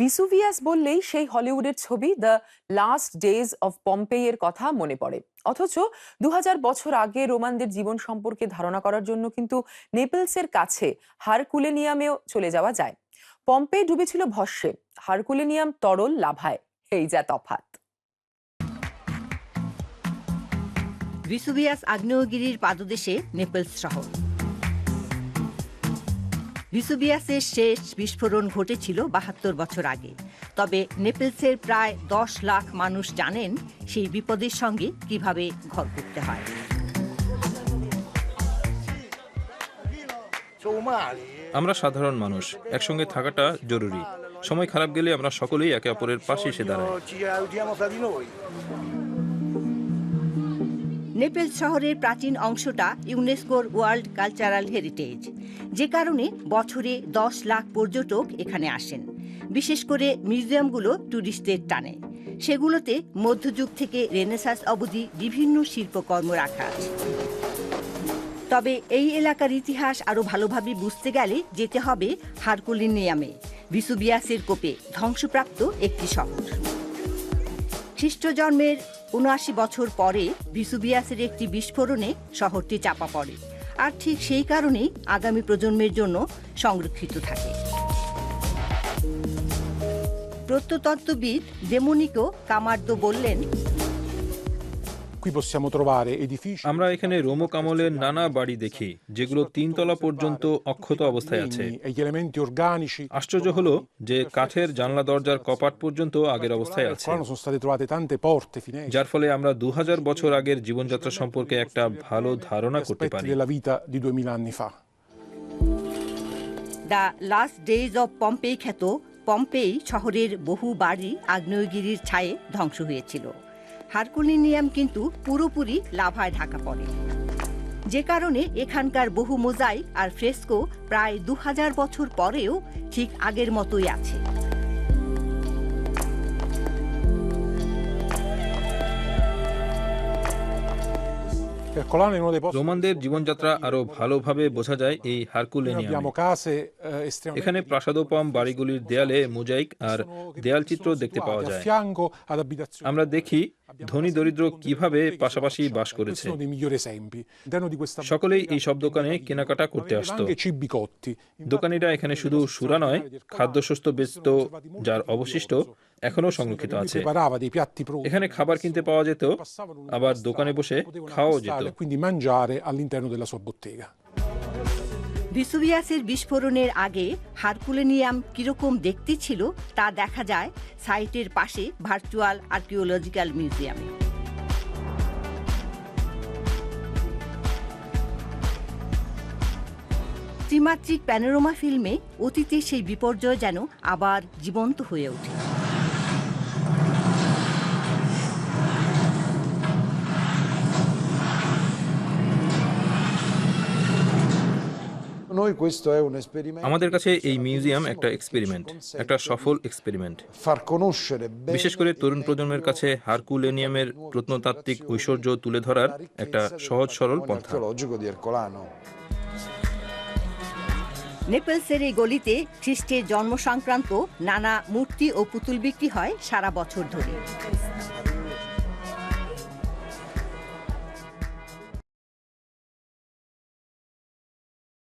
Vesuvius বললেই সেই হলিউডের ছবি দ্য লাস্ট ডেজ অফ পম্পেইয়ের কথা মনে পড়ে। অথচ দু হাজার বছর আগে রোমানদের জীবন সম্পর্কে ধারণা করার জন্য কিন্তু নেপলসের কাছে হারকুলেনিয়ামেও চলে যাওয়া যায়। পম্পে ডুবেছিল ভস্যে, হারকুলেনিয়াম তরল লাভায়। এই যা তফাৎ। ভিসুভিয়াস আগ্নেয়গিরির পাদদেশে নেপলস শহর। ভিসুভিয়াসের শেষ বিস্ফোরণ ঘটেছিল বাহাত্তর বছর আগে। তবে নেপলসের প্রায় দশ লাখ মানুষ জানেন সেই বিপদের সঙ্গে কীভাবে ঘর করতে হয়। আমরা সাধারণ মানুষ, একসঙ্গে থাকাটা জরুরি। সময় খারাপ গেলে আমরা সকলেই একে অপরের পাশে এসে দাঁড়াই। নেপলস শহরের প্রাচীন অংশটা ইউনেস্কোর ওয়ার্ল্ড কালচারাল হেরিটেজ, যে কারণে বছরে দশ লাখ পর্যটক এখানে আসেন। বিশেষ করে মিউজিয়ামগুলো ট্যুরিস্টদের টানে। সেগুলোতে মধ্যযুগ থেকে রেনেসাস অবধি বিভিন্ন শিল্পকর্ম রাখা আছে। তবে এই এলাকার ইতিহাস আরও ভালোভাবে বুঝতে গেলে যেতে হবে হারকুলিনিয়ামে ভিসুবিয়াসের কোপে ধ্বংসপ্রাপ্ত একটি শহর। খ্রিস্ট জন্মের উনআশি বছর পরে ভিসুবিয়াসের একটি বিস্ফোরণে শহরটি চাপা পড়ে। আর ঠিক সেই কারণেই আগামী প্রজন্মের জন্য সংরক্ষিত থাকে। প্রত্নতত্ত্ববিদ ডেমোনিকো কামার্দো বললেন আমরা এখানে রোমক আমলের নানা বাড়ি দেখি যেগুলো তিনতলা পর্যন্ত অক্ষত অবস্থায় আছে। e. আশ্চর্য হলো যে কাঠের জানলা দরজার কপাট পর্যন্ত আগের অবস্থায় আছে। যার ফলে আমরা দু হাজার বছর আগের জীবনযাত্রা সম্পর্কে একটা ভালো ধারণা করতে পারি। della vita di 2000 anni the last days of Pompeii খ্যাত পম্পেই শহরের বহু বাড়ি আগ্নেয়গিরির ছায়ে ধ্বংস হয়েছিল। হারকুলিনিয়াম কিন্তু পুরোপুরি লাভায় ঢাকা পড়ে। যে কারণে এখানকার বহু মোজাই আর ফ্রেস্কো প্রায় দু হাজার বছর পরেও ঠিক আগের মতোই আছে। রোমানদের জীবনযাত্রা আরও ভালোভাবে বোঝা যায় এই হারকুলেনিয়ামে। Eh, এখানে প্রাসাদোপম বাড়িগুলির দেয়ালে মোজাইক আর দেয়াল চিত্র দেখতে পাওয়া যায়. আমরা দেখি ধনী দরিদ্র কীভাবে পাশাপাশি বাস করেছে। সকলেই এই সব দোকানে কেনাকাটা করতে আসতো. দোকানিরা এখানে শুধু সুরা নয় খাদ্যশস্য বেচত যার অবশিষ্ট এখনও সংরক্ষিত আছে. এখানে খাবার কিনতে পাওয়া যেত আবার দোকানে বসে খাওয়াও যেত acquistare e. ভিসুভিয়াসের বিস্ফোরণের আগে হারকুলেনিয়াম কীরকম দেখতে ছিল তা দেখা যায় সাইটের পাশে ভার্চুয়াল আর্কিওলজিক্যাল মিউজিয়ামে ত্রিমাত্রিক প্যানোরামা ফিল্মে অতীতের সেই বিপর্যয় যেন আবার জীবন্ত হয়ে ওঠে আমাদের কাছে এই মিউজিয়াম একটা এক্সপেরিমেন্ট একটা সফল এক্সপেরিমেন্ট বিশেষ করে তরুণ প্রজন্মের কাছে হারকুলেনিয়ামের প্রত্নতাত্ত্বিক ঐশ্বর্য তুলে ধরার একটা সহজ সরল পন্থা. নেপলসের এই গলিতে খ্রিস্টের জন্ম সংক্রান্ত নানা মূর্তি ও পুতুল বিক্রি হয় সারা বছর ধরে।